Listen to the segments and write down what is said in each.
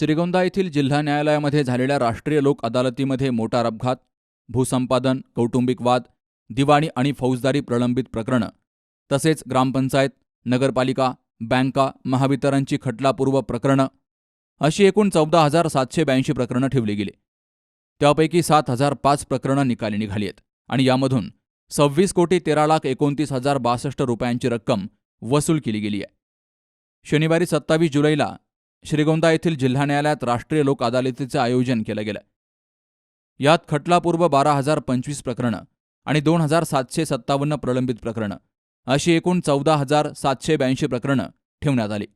श्रीगोंदा येथील जिल्हा न्यायालयामध्ये झालेल्या राष्ट्रीय लोक अदालतीमध्ये मोटार अपघात भूसंपादन कौटुंबिक वाद दिवाणी आणि फौजदारी प्रलंबित प्रकरणं तसेच ग्रामपंचायत नगरपालिका बँका महावितरणची खटलापूर्व प्रकरणं अशी एकूण चौदा हजार सातशे ब्याऐंशी प्रकरणं ठेवली गेली. त्यापैकी सात हजार पाच प्रकरणं निकाली निघाली आहेत आणि यामधून सव्वीस कोटी तेरा लाख एकोणतीस हजार बासष्ट रुपयांची रक्कम वसूल केली गेली आहे. शनिवारी सत्तावीस जुलैला श्रीगोंदा येथील जिल्हा न्यायालयात राष्ट्रीय लोक अदालतीचं आयोजन केलं गेलं. यात खटलापूर्व बारा हजार पंचवीस प्रकरणं आणि दोन हजार सातशे सत्तावन्न प्रलंबित प्रकरणं अशी एकूण चौदा हजार सातशे ब्याऐंशी प्रकरणं ठेवण्यात आली.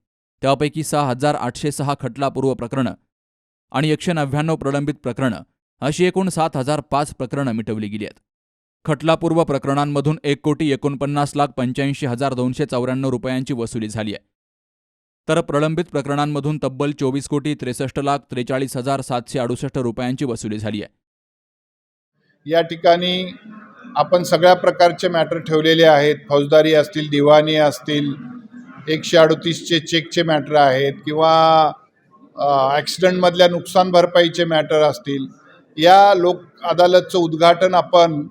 त्यापैकी सहा हजार आठशे सहा खटलापूर्व प्रकरणं आणि एकशे नव्याण्णव प्रलंबित प्रकरणं अशी एकूण सात हजार पाच प्रकरणं मिटवली गेली आहेत. खटलापूर्व प्रकरणांमधून एक कोटी एकोणपन्नास लाख पंच्याऐंशी हजार दोनशे चौऱ्याण्णव रुपयांची वसुली झाली आहे. तर प्रलंबित प्रकरणांमधून तब्बल चोवीस कोटी त्रेसष्ट लाख त्रेचाळीस हजार सातशे अडुसष्ट रुपयांची वसुली झाली आहे. या ठिकाणी आपण सगळ्या प्रकारचे मॅटर ठेवलेले आहेत. फौजदारी असतील दिवाणी असतील एकशे अडतीसचे चेकचे मॅटर आहेत किंवा ॲक्सिडेंटमधल्या नुकसान भरपाईचे मॅटर असतील. या लोक अदालतचं उद्घाटन आपण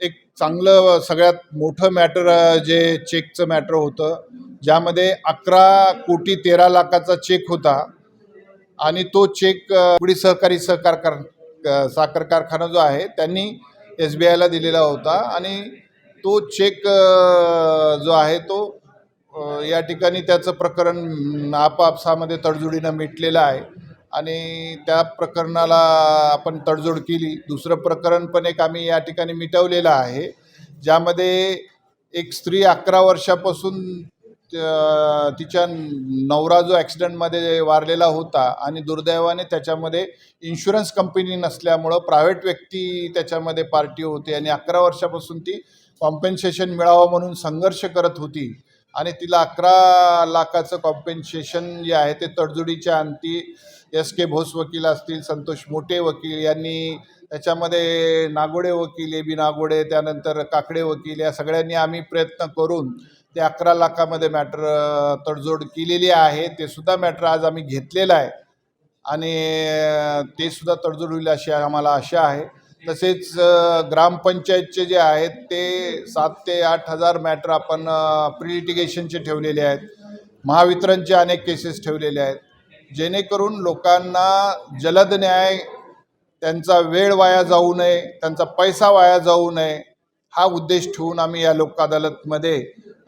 एक चांगलं सगळ्यात मोठं मॅटर जे चेकचं मॅटर होतं ज्यामध्ये अकरा कोटी तेरा लाखाचा चेक होता आणि तो चेक पुढे सहकारी सहकार कार साखर कारखाना जो आहे त्यांनी एस बी आयला दिलेला होता आणि तो चेक जो आहे तो या ठिकाणी त्याचं प्रकरण आपापसामध्ये तडजोडीनं मिटलेलं आहे आणि त्या प्रकरणाला आपण तडजोड केली. दुसरं प्रकरण पण एक आम्ही या ठिकाणी मिटवलेलं आहे ज्यामध्ये एक स्त्री अकरा वर्षापासून तिच्या नवरा जो ॲक्सिडेंटमध्ये वारलेला होता आणि दुर्दैवाने त्याच्यामध्ये इन्शुरन्स कंपनी नसल्यामुळं प्रायव्हेट व्यक्ती त्याच्यामध्ये पार्टी होती आणि अकरा वर्षापासून ती कॉम्पेन्सेशन मिळावं म्हणून संघर्ष करत होती आणि तिला अकरा लाखाचं कॉम्पेन्सेशन जे आहे ते तडजोडीच्या अंती एस के भोस वकील असतील संतोष मोठे वकील यांनी त्याच्यामध्ये नागोडे वकील ए बी नागोडे त्यानंतर काकडे वकील या सगळ्यांनी आम्ही प्रयत्न करून ते अकरा लाखामध्ये मॅटर तडजोड केलेली आहे. ते सुद्धा मॅटर आज आम्ही घेतलेलं आहे. आणि ते सुद्धा तडजोड होईल अशी आम्हाला आशा आहे. तसेच ग्रामपंचायतचे जे आहेत ते सात ते आठ हजार मॅटर आपण प्रिलिटिगेशनचे ठेवलेले आहेत. महावितरणचे अनेक केसेस ठेवलेले आहेत. जेणेकरून लोकांना जलद न्याय त्यांचा वेळ वाया जाऊ नये त्यांचा पैसा वाया जाऊ नये हा उद्देश ठेवून आम्ही या लोक अदालतमध्ये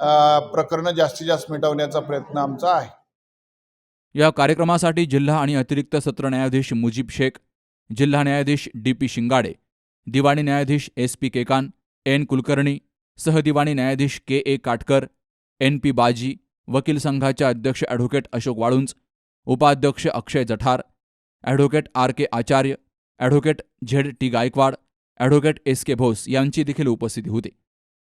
प्रकरणं जास्तीत जास्त मिटवण्याचा प्रयत्न आमचा आहे. या कार्यक्रमासाठी जिल्हा आणि अतिरिक्त सत्र न्यायाधीश मुजीब शेख जिल्हा न्यायाधीश डी पी शिंगाडे दिवाणी न्यायाधीश S P Kekan N Kulkarni सहदिवाणी न्यायाधीश K A Katkar N P Baji वकील संघाचे अध्यक्ष ॲडव्होकेट अशोक वाळुंज उपाध्यक्ष Akshay Jathar advocate R K Acharya advocate Z T Gaikwad advocate S K Bhos यांची देखील उपस्थिती होती.